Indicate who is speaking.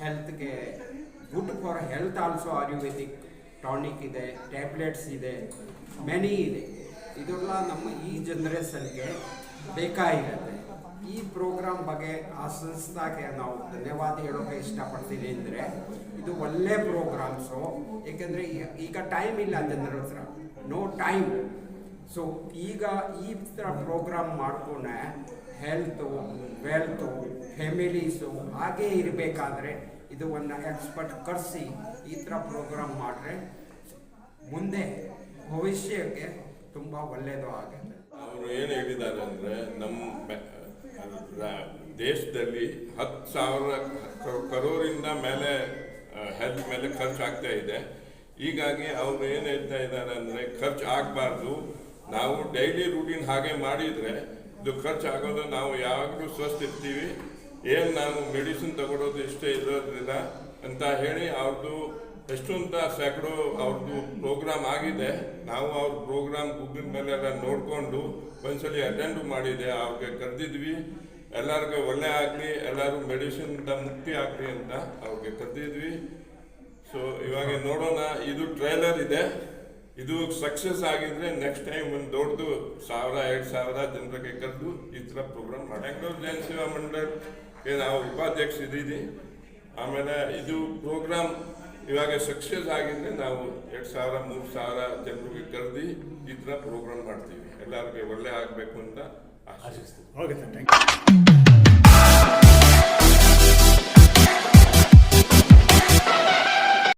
Speaker 1: ಹೆಲ್ತ್ಗೆ good for health also ayurvedic tonic ಇದೆ tablets ಇದೆ many ಇದೆ. ಇದೆಲ್ಲ ನಮ್ಮ ಈ ಜನ್ರೇಷನ್ಗೆ ಬೇಕಾಗಿರುತ್ತೆ. ಈ ಪ್ರೋಗ್ರಾಮ್ ಬಗ್ಗೆ ಆ ಸಂಸ್ಥೆಗೆ ನಾವು ಧನ್ಯವಾದ ಹೇಳೋಕೆ ಇಷ್ಟಪಡ್ತೀನಿ ಅಂದರೆ ಇದು ಒಳ್ಳೆ ಪ್ರೋಗ್ರಾಮ್ಸು ಏಕೆಂದರೆ ಈಗ ಟೈಮ್ ಇಲ್ಲ ಜನರ ಹತ್ರ. ನೋ ಟೈಮ್ ಸೊ ಈಗ ಈ ಥರ ಪ್ರೋಗ್ರಾಮ್ ಮಾಡಿಕೊಂಡೆ ಹೆಲ್ತು ವೆಲ್ತು ಫ್ಯಾಮಿಲೀಸು ಹಾಗೇ ಇರಬೇಕಾದ್ರೆ ಇದು ಒಂದು ಎಕ್ಸ್ಪರ್ಟ್ ಕರೆಸಿ ಈ ಥರ ಪ್ರೋಗ್ರಾಮ್ ಮಾಡಿದ್ರೆ ಮುಂದೆ ಭವಿಷ್ಯಕ್ಕೆ ತುಂಬ ಒಳ್ಳೆಯದು ಆಗುತ್ತೆ.
Speaker 2: ಅವರು ಏನು ಹೇಳಿದ್ದಾರೆ ಅಂದರೆ ನಮ್ಮ ದೇಶದಲ್ಲಿ ಹತ್ತು ಸಾವಿರ ಕರೋರಿಂದ ಮೇಲೆ ಹೆಲ್ತ್ ಮೇಲೆ ಖರ್ಚು ಆಗ್ತಾ ಇದೆ. ಹೀಗಾಗಿ ಅವರು ಏನು ಹೇಳ್ತಾ ಇದ್ದಾರೆ ಅಂದರೆ ಖರ್ಚು ಆಗಬಾರ್ದು. ನಾವು ಡೈಲಿ ರೂಟೀನ್ ಹಾಗೆ ಮಾಡಿದರೆ ಇದು ಖರ್ಚಾಗೋದು ನಾವು ಯಾವಾಗಲೂ ಸ್ವಸ್ಥ ಇರ್ತೀವಿ. ಏನು ನಾವು ಮೆಡಿಸಿನ್ ತಗೊಳೋದು ಇಷ್ಟೇ ಇರೋದ್ರಿಂದ ಅಂತ ಹೇಳಿ ಅವ್ರದ್ದು ಅಂತ ಸೆಕಡು ಅವ್ರದ್ದು ಪ್ರೋಗ್ರಾಮ್ ಆಗಿದೆ. ನಾವು ಅವ್ರ ಪ್ರೋಗ್ರಾಮ್ ಗೂಗಲ್ ಮೇಲೆಲ್ಲ ನೋಡಿಕೊಂಡು ಒಂದ್ಸಲಿ ಅಟೆಂಡ್ ಮಾಡಿದೆ. ಅವ್ರಿಗೆ ಕರೆದಿದ್ವಿ. ಎಲ್ಲರಿಗೂ ಒಳ್ಳೆ ಆಗಲಿ, ಎಲ್ಲರೂ ಮೆಡಿಸಿನ್ದ ಮುಕ್ತಿ ಆಗಲಿ ಅಂತ ಅವ್ರಿಗೆ ಕರೆದಿದ್ವಿ. ಸೊ ಇವಾಗ ನೋಡೋಣ. ಇದು ಟ್ರೈಲರ್ ಇದೆ. ಇದು ಸಕ್ಸಸ್ ಆಗಿದ್ರೆ ನೆಕ್ಸ್ಟ್ ಟೈಮ್ ಒಂದು ದೊಡ್ಡದು ಸಾವಿರ, ಎರಡು ಸಾವಿರ ಜನರಿಗೆ ಕರೆದು ಈ ಥರ ಪ್ರೋಗ್ರಾಮ್ ಮಾಡಿ. ಜನ ಸೇವಾ ಮಂಡಳಿ ನಾವು ಉಪಾಧ್ಯಕ್ಷ ಇದ್ದೀವಿ. ಆಮೇಲೆ ಇದು ಪ್ರೋಗ್ರಾಮ್ ಇವಾಗ ಸಕ್ಸಸ್ ಆಗಿದ್ರೆ ನಾವು ಎರಡು ಸಾವಿರ, ಮೂರು ಸಾವಿರ ಜನರಿಗೆ ಕರೆದು ಈ ಥರ ಪ್ರೋಗ್ರಾಮ್ ಮಾಡ್ತೀವಿ. ಎಲ್ಲರಿಗೆ ಒಳ್ಳೆ ಆಗಬೇಕು ಅಂತ ಆಶಿಸ್ತೀವಿ.